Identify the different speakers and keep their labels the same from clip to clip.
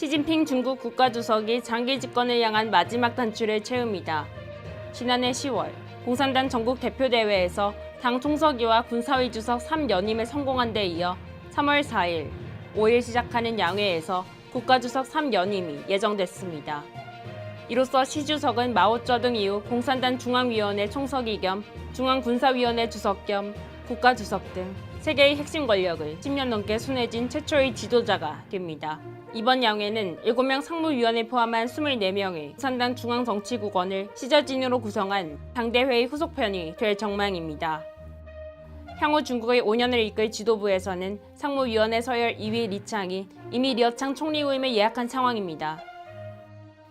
Speaker 1: 시진핑 중국 국가주석이 장기 집권을 향한 마지막 단추를 채웁니다. 지난해 10월 공산당 전국 대표대회에서 당 총서기와 군사위 주석 3연임에 성공한 데 이어 3월 4일, 5일 시작하는 양회에서 국가주석 3연임이 예정됐습니다. 이로써 시 주석은 마오쩌둥 이후 공산당 중앙위원회 총서기 겸 중앙군사위원회 주석 겸 국가주석 등 세계의 핵심 권력을 10년 넘게 순회진 최초의 지도자가 됩니다. 이번 양회는 7명 상무위원을 포함한 24명의 공산당 중앙정치국원을 시저진으로 구성한 당대회의 후속편이 될 전망입니다. 향후 중국의 5년을 이끌 지도부에서는 상무위원회 서열 2위 리창이 이미 리어창 총리 후임을 예약한 상황입니다.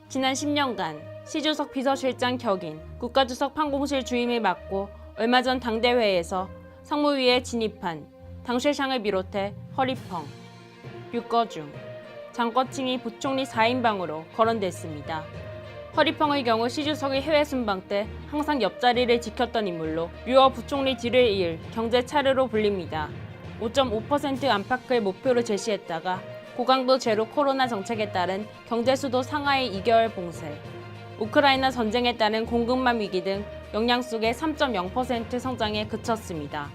Speaker 1: 지난 10년간 시주석 비서실장 격인 국가주석 판공실 주임을 맡고 얼마 전 당대회에서 상무위에 진입한 당쉐샹을 비롯해 허리펑, 류꺼중, 장꺼칭이 부총리 4인방으로 거론됐습니다. 허리펑의 경우 시주석의 해외 순방 때 항상 옆자리를 지켰던 인물로 류어 부총리 뒤를 이을 경제 차르로 불립니다. 5.5% 안팎을 목표로 제시했다가 고강도 제로 코로나 정책에 따른 경제 수도 상하의 2개월 봉쇄, 우크라이나 전쟁에 따른 공급망 위기 등 영향 속에 3.0% 성장에 그쳤습니다.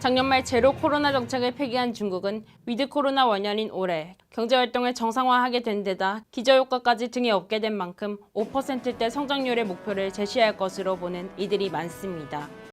Speaker 1: 작년 말 제로 코로나 정책을 폐기한 중국은 위드 코로나 원년인 올해 경제 활동을 정상화하게 된 데다 기저효과까지 등에 업게 된 만큼 5%대 성장률의 목표를 제시할 것으로 보는 이들이 많습니다.